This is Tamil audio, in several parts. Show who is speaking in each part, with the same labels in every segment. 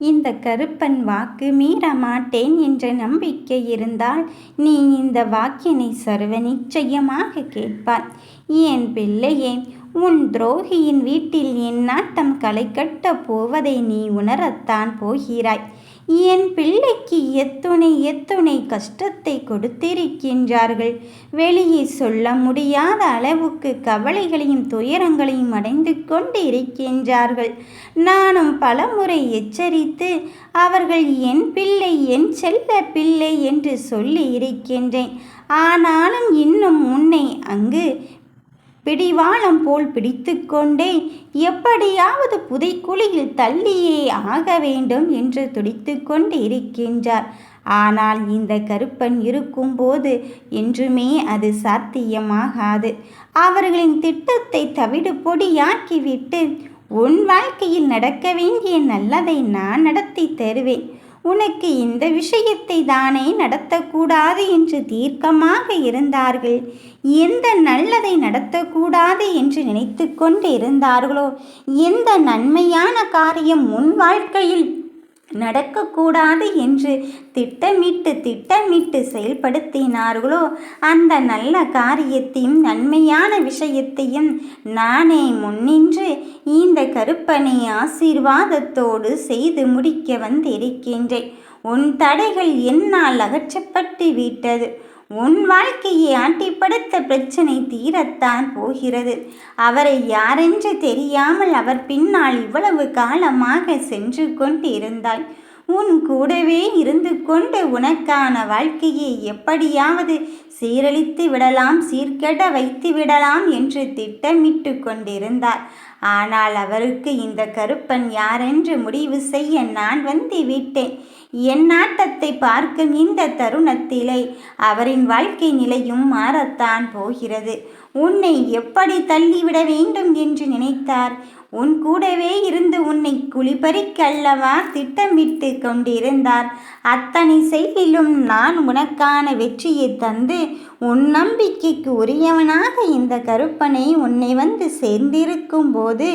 Speaker 1: இந்த கருப்பன் வாக்கு மீற மாட்டேன் என்ற நம்பிக்கை இருந்தால் நீ இந்த வாக்கினை சர்வ நிச்சயமாக கேட்பாய். என் பிள்ளையே உன் துரோகியின் வீட்டில் என் நாட்டம் களை கட்டப் போவதை நீ உணரத்தான் போகிறாய். என் பிள்ளைக்கு எத்துணை எத்துணை கஷ்டத்தை கொடுத்திருக்கின்றார்கள். வெளியே சொல்ல முடியாத அளவுக்கு கவலைகளையும் துயரங்களையும் அடைந்து கொண்டு இருக்கின்றார்கள் நானும் பலமுறை எச்சரித்து அவர்கள் என் பிள்ளை என் செல்ல பிள்ளை என்று சொல்லி இருக்கின்றேன். ஆனாலும் இன்னும் உன்னை அங்கு பிடிவாளம் போல் பிடித்துக்கொண்டே எப்படியாவது புதைக்குழியில் தள்ளியே ஆக வேண்டும் என்று துடித்து கொண்டு இருக்கின்றார் ஆனால் இந்த கருப்பன் இருக்கும்போது என்றுமே அது சாத்தியமாகாது. அவர்களின் திட்டத்தை தவிடு பொடியாக்கிவிட்டு உன் வாழ்க்கையில் நடக்க வேண்டிய நல்லதை நான் நடத்தி தருவேன். உனக்கு இந்த விஷயத்தை தானே நடத்தக்கூடாது என்று தீர்க்கமாக இருந்தார்கள். எந்த நல்லதை நடத்தக்கூடாது என்று நினைத்து கொண்டு இருந்தார்களோ எந்த நன்மையான காரியம் உன் வாழ்க்கையில் நடக்கக்கூடாது என்று திட்டமிட்டு திட்டமிட்டு செயல்படுத்தினார்களோ? அந்த நல்ல காரியத்தையும் நன்மையான விஷயத்தையும் நானே முன்னின்று இந்த கருப்பனை ஆசீர்வாதத்தோடு செய்து முடிக்க வந்திருக்கின்றேன். உன் தடைகள் என்னால் அகற்றப்பட்டு விட்டது. உன் வாழ்க்கையை ஆட்டிப்படுத்த பிரச்சனை தீரத்தான் போகிறது. அவரை யாரென்று தெரியாமல் அவர் பின்னால் இவ்வளவு காலமாக சென்று கொண்டிருந்தாய். உன் கூடவே இருந்து கொண்டு உனக்கான வாழ்க்கையை எப்படியாவது சீரழித்து விடலாம் சீர்கெட வைத்து விடலாம் என்று திட்டமிட்டு கொண்டிருந்தார். ஆனால் அவருக்கு இந்த கருப்பன் யாரென்று முடிவு செய்ய நான் வந்து விட்டேன். என் நாட்டத்தை பார்க்கும் இந்த தருணத்திலே அவரின் வாழ்க்கை நிலையும் மாறத்தான் போகிறது. உன்னை எப்படி தள்ளிவிட வேண்டும் என்று நினைத்தார்? உன் கூடவே இருந்து உன்னை குளிபறிக்கல்லவா திட்டமிட்டு கொண்டிருந்தார்? அத்தனை செயலிலும் நான் உனக்கான வெற்றியை தந்து உன் நம்பிக்கைக்கு உரியவனாக இந்த கருப்பனை உன்னை வந்து சேர்ந்திருக்கும் போது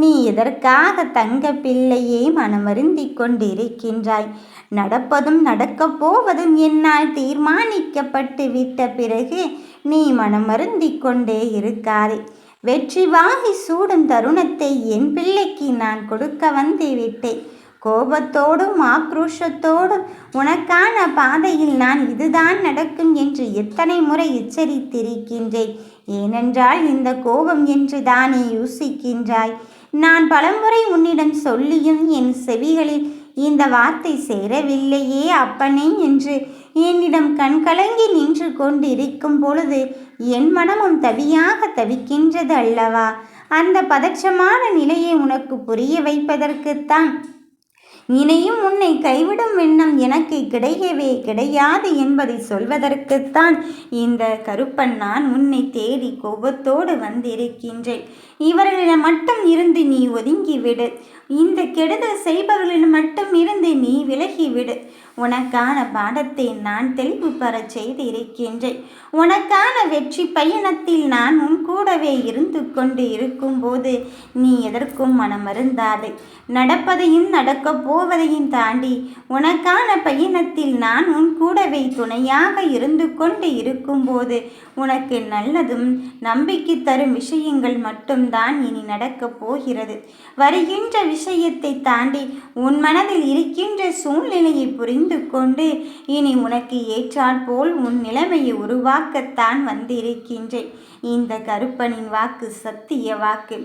Speaker 1: நீ எதற்காக தங்க பிள்ளையே மனமருந்திக் கொண்டிருக்கின்றாய்? நடப்பதும் நடக்கப் போவதும் என்னால் தீர்மானிக்கப்பட்டு விட்ட பிறகு நீ மனமருந்தி கொண்டே இருக்காதே. வெற்றி வாங்கி சூடும் தருணத்தை என் பிள்ளைக்கு நான் கொடுக்க வந்து விட்டேன். கோபத்தோடும் ஆக்ரோஷத்தோடும் உனக்கான பாதையில் நான் இதுதான் நடக்கும் என்று எத்தனை முறை எச்சரித்திருக்கின்றேன். ஏனென்றால் இந்த கோபம் என்று தானே யோசிக்கின்றாய். நான் பலமுறை உன்னிடம் சொல்லியும் என் செவிகளில் இந்த வார்த்தை சேரவில்லையே அப்பனே என்று என்னிடம் கண்கலங்கி நின்று கொண்டிருக்கும் பொழுது என் மனமும் தவியாக தவிக்கின்றது அல்லவா? அந்த பதற்றமான நிலையை உனக்கு புரிய வைப்பதற்குத்தான். இனியும் உன்னை கைவிடும் எண்ணம் எனக்கு கிடையவே கிடையாது என்பதை சொல்வதற்குத்தான் இந்த கருப்பன் நான் உன்னை தேடி கோபத்தோடு வந்திருக்கின்றேன். இவர்களிடம் மட்டும் இருந்து நீ ஒதுங்கிவிடு. இந்த கெடுதல் செய்பவர்களிடம் மட்டும் இருந்து நீ விலகிவிடு உனக்கான பாடத்தை நான் தெளிவு பெறச் செய்து இருக்கின்றேன் உனக்கான வெற்றி பயணத்தில் நான் உன் கூடவே இருந்து கொண்டு இருக்கும்போது நீ எதற்கும் மனமருந்தாது நடப்பதையும் நடக்கப் போவதையும் தாண்டி உனக்கான பயணத்தில் நான் உன் கூடவே துணையாக இருந்து கொண்டு இருக்கும்போது உனக்கு நல்லதும் நம்பிக்கை தரும் விஷயங்கள் மட்டும்தான் இனி நடக்கப் போகிறது. வருகின்ற விஷயத்தை தாண்டி உன் மனதில் இருக்கின்ற சூழ்நிலையை புரிந்து கொண்டு இனி உனக்கு ஏற்றாற்போல் உன் நிலைமையை உருவாக்கத்தான் வந்திருக்கின்றேன். இந்த கருப்பனின் வாக்கு சத்திய வாக்கு.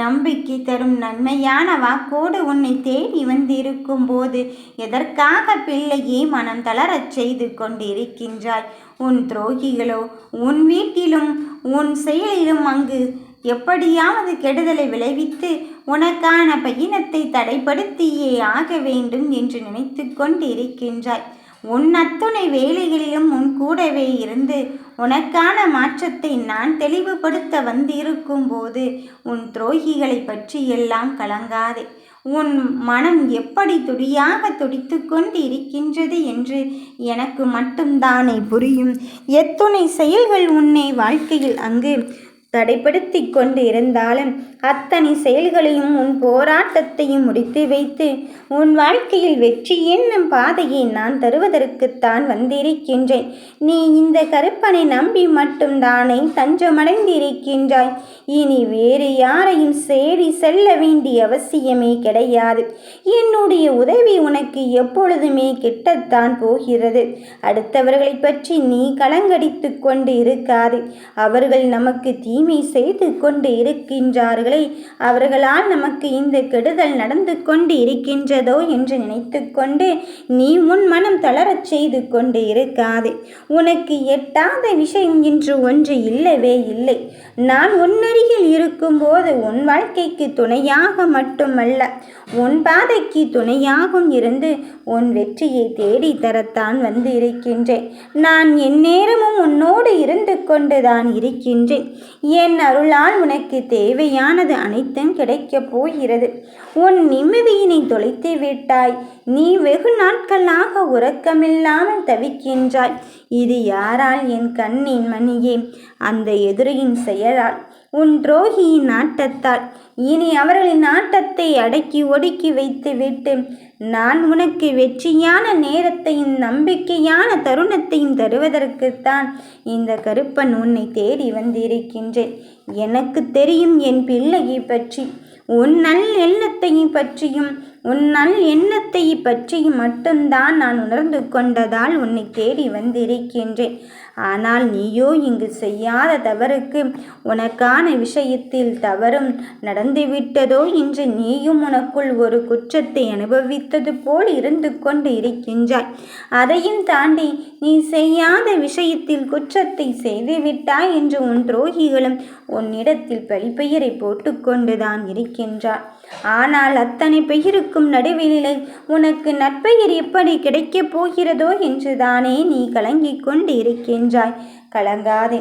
Speaker 1: நம்பிக்கை தரும் நன்மையான வாக்கோடு உன்னை தேடி வந்திருக்கும் போது எதற்காக பிள்ளையே மனம் தளரச் செய்து கொண்டிருக்கின்றாய்? உன் துரோகிகளோ உன் வீட்டிலும் உன் செயலிலும் அங்கு எப்படியாவது கெடுதலை விளைவித்து உனக்கான பயணத்தை தடைப்படுத்தியே ஆக வேண்டும் என்று நினைத்து கொண்டிருக்கின்றாய். உன் அத்துணை வேலைகளிலும் உன் கூடவே இருந்து உனக்கான மாற்றத்தை நான் தெளிவுபடுத்த வந்திருக்கும் போது உன் துரோகிகளை பற்றியெல்லாம் கலங்காதே. உன் மனம் எப்படி துடியாக துடித்து கொண்டு இருக்கின்றது என்று எனக்கு மட்டும்தானே புரியும். எத்துணை செயல்கள் உன்னை வாழ்க்கையில் அங்கு தடைப்படுத்தி கொண்டு இருந்தாலும் அத்தனை செயல்களையும் உன் போராட்டத்தையும் முடித்து வைத்து உன் வாழ்க்கையில் வெற்றி என்னும் பாதையை நான் தருவதற்குத்தான் வந்திருக்கின்றேன். நீ இந்த கருப்பனை நம்பி மட்டும் தானே தஞ்சமடைந்திருக்கின்றாய். இனி வேறு யாரையும் சேடி செல்ல வேண்டிய அவசியமே கிடையாது. என்னுடைய உதவி உனக்கு எப்பொழுதுமே கிட்டத்தான் போகிறது. அடுத்தவர்களை பற்றி நீ கலங்கடித்து கொண்டு இருக்காது. அவர்கள் நமக்கு தீ தீமை செய்து கொண்டு இருக்கின்றார்களே அவர்களால் நமக்கு இந்த கெடுதல் நடந்து கொண்டு இருக்கின்றதோ என்று நினைத்து கொண்டு நீ உன் மனம் தளரச் செய்து கொண்டு இருக்காது. உனக்கு எட்டாத விஷயம் என்று ஒன்று இல்லவே இல்லை. நான் உன்னருகில் இருக்கும்போது உன் வாழ்க்கைக்கு துணையாக மட்டுமல்ல உன் பாதைக்கு துணையாகவும் இருந்து உன் வெற்றியை தேடி தரத்தான் வந்து இருக்கின்றேன் நான் எந்நேரமும் உன்னோடு கொண்டுதான் இருக்கின்றேன். என் அருளால் உனக்கு தேவையானது அனைத்தும் கிடைக்கப் போகிறது. உன் நிம்மதியினை தொலைத்து விட்டாய். நீ வெகு நாட்களாக உறக்கமில்லாமல் தவிக்கின்றாய். இது யாரால் என் கண்ணின் மணியே? அந்த எதிரியின் செயலால். உன் துரோகியின் நாட்டத்தால் இனி அவர்களின் நாட்டத்தை அடக்கி ஒடுக்கி வைத்துவிட்டு நான் உனக்கு வெற்றியான நேரத்தையும் நம்பிக்கையான தருணத்தையும் தருவதற்குத்தான் இந்த கருப்பன் உன்னை தேடி வந்திருக்கின்றேன். எனக்கு தெரியும் என் பிள்ளையை பற்றி உன் நல் எண்ணத்தையும் பற்றியும் உன் நல் எண்ணத்தை பற்றி மட்டும்தான் நான் உணர்ந்து கொண்டதால் உன்னை தேடி வந்திருக்கின்றேன். ஆனால் நீயோ இங்கு செய்யாத தவறுக்கு உனக்கான விஷயத்தில் தவறும் நடந்துவிட்டதோ என்று நீயும் உனக்குள் ஒரு குற்றத்தை அனுபவித்தது போல் இருந்து கொண்டு இருக்கின்றாய். அதையும் தாண்டி நீ செய்யாத விஷயத்தில் குற்றத்தை செய்துவிட்டாய் என்று உன் துரோகிகளும் உன்னிடத்தில் பழிப்பெயரை போட்டுக்கொண்டுதான் இருக்கின்றார். ஆனால் அத்தனை பெயருக்கு இருக்கும் நடுவிலை உனக்கு நட்பெயர் எப்படி கிடைக்கப் போகிறதோ என்றுதானே நீ கலங்கிக் கொண்டு இருக்கின்றாய் கலங்காதே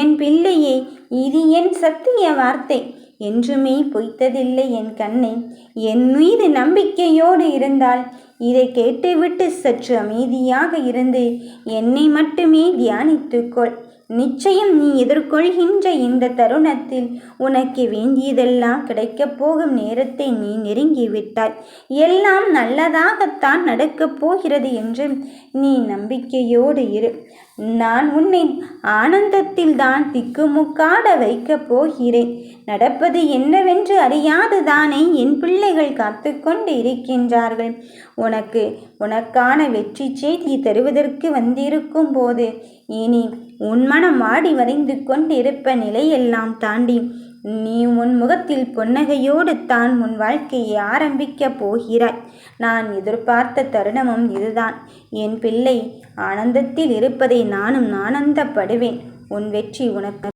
Speaker 1: என் பிள்ளையே இது என் சத்திய வார்த்தை. என்றுமே பொய்த்ததில்லை என் கண்ணை என் மீது நம்பிக்கையோடு இருந்தால் இதை கேட்டுவிட்டு சற்று அமைதியாக இருந்து என்னை மட்டுமே தியானித்துக்கொள். நிச்சயம் நீ எதிர்கொள்கின்ற இந்த தருணத்தில் உனக்கு வேண்டியதெல்லாம் கிடைக்கப் போகும் நேரத்தை நீ நெருங்கிவிட்டாய். எல்லாம் நல்லதாகத்தான் நடக்கப் போகிறது என்று நீ நம்பிக்கையோடு இரு. நான் உன்னை ஆனந்தத்தில் தான் திக்குமுக்காட வைக்கப் போகிறேன். நடப்பது என்னவென்று அறியாதுதானே என் பிள்ளைகள் காத்து கொண்டு இருக்கின்றார்கள். உனக்கு உனக்கான வெற்றி செய்தி தருவதற்கு வந்திருக்கும் போது இனி உன் மனம் ஆடி வரைந்து கொண்டிருப்ப நிலையெல்லாம் தாண்டி நீ உன் முகத்தில் புன்னகையோடு தான் உன் வாழ்க்கையை ஆரம்பிக்கப் போகிறாய். நான் எதிர்பார்த்த தருணமும் இதுதான். என் பிள்ளை ஆனந்தத்தில் இருப்பதை நானும் ஆனந்தப்படுவேன். உன் வெற்றி உனக்கு